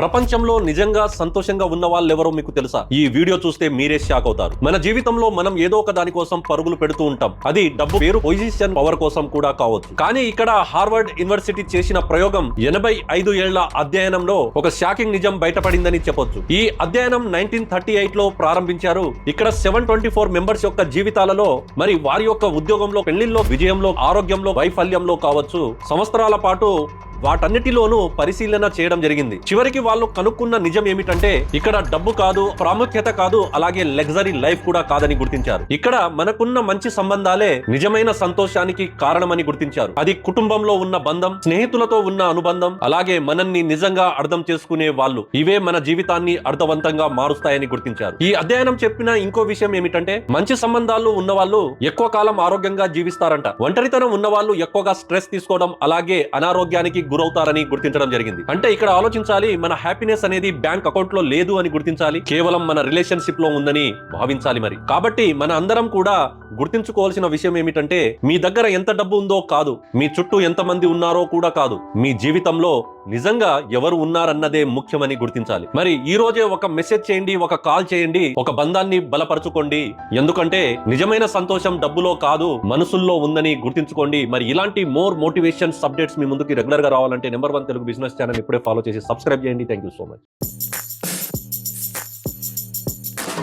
ప్రపంచంలో నిజంగా సంతోషంగా ఉన్న వాళ్ళు ఎవరో మీకు తెలుసా? ఈ వీడియో చూస్తే మీరే షాక్ అవుతారు. మన జీవితంలో మనం ఏదో ఒక దాని కోసం పరుగులు పెడుతూ ఉంటాం. అది డబ్బు పేరు పొజిషన్ పవర్ కోసం కూడా కావచ్చు. కానీ ఇక్కడ హార్వర్డ్ యూనివర్సిటీ చేసిన ప్రయోగం ఎనభై ఐదు ఏళ్ళ అధ్యయనంలో ఒక షాకింగ్ నిజం బయటపడిందని చెప్పొచ్చు. ఈ అధ్యయనం నైన్టీన్ థర్టీ ఎయిట్లో ప్రారంభించారు. ఇక్కడ సెవెన్ ట్వంటీ ఫోర్ మెంబర్స్ యొక్క జీవితాలలో మరి వారి యొక్క ఉద్యోగంలో పెళ్ళిల్లో విజయంలో ఆరోగ్యంలో వైఫల్యంలో కావచ్చు. సంవత్సరాల పాటు వాటన్నిటిలోనూ పరిశీలన చేయడం జరిగింది. చివరికి వాళ్ళు కనుక్కున్న నిజం ఏమిటంటే ఇక్కడ డబ్బు కాదు ప్రాముఖ్యత కాదు అలాగే లగ్జరీ లైఫ్ కూడా కాదని గుర్తించారు. ఇక్కడ మనకున్న మంచి సంబంధాలే నిజమైన సంతోషానికి కారణమని గుర్తించారు. అది కుటుంబంలో ఉన్న బంధం స్నేహితులతో ఉన్న అనుబంధం అలాగే మనల్ని నిజంగా అర్థం చేసుకునే వాళ్ళు. ఇవే మన జీవితాన్ని అర్థవంతంగా మారుస్తాయని గుర్తించారు. ఈ అధ్యయనం చెప్పిన ఇంకో విషయం ఏమిటంటే మంచి సంబంధాలు ఉన్న వాళ్ళు ఎక్కువ కాలం ఆరోగ్యంగా జీవిస్తారంట. ఒంటరితనం ఉన్న వాళ్ళు ఎక్కువగా స్ట్రెస్ తీసుకోవడం అలాగే అనారోగ్యానికి గురవుతారని గుర్తించడం జరిగింది. అంటే ఇక్కడ ఆలోచించాలి మన హ్యాపీనెస్ అనేది బ్యాంక్ అకౌంట్లో లేదు అని గుర్తించాలి కేవలం మన రిలేషన్షిప్లో ఉందని భావించాలి మరి. కాబట్టి మన అందరం కూడా గుర్తించుకోవాల్సిన విషయం ఏమిటంటే మీ దగ్గర ఎంత డబ్బు ఉందో కాదు మీ చుట్టూ ఎంత మంది ఉన్నారో కూడా కాదు మీ జీవితంలో నిజంగా ఎవరు ఉన్నారన్నదే ముఖ్యమని గుర్తించాలి. మరి ఈ రోజే ఒక మెసేజ్ చేయండి ఒక కాల్ చేయండి ఒక బంధాన్ని బలపరచుకోండి. ఎందుకంటే నిజమైన సంతోషం డబ్బులో కాదు మనసుల్లో ఉందని గుర్తించుకోండి. మరి ఇలాంటి మోర్ మోటివేషన్ అప్డేట్స్ మీ ముందుకి రెగ్యులర్గా రావాలంటే number one Telugu business channel ఇప్పుడే ఫాలో చేసి సబ్స్క్రైబ్ చేయండి. Thank you so much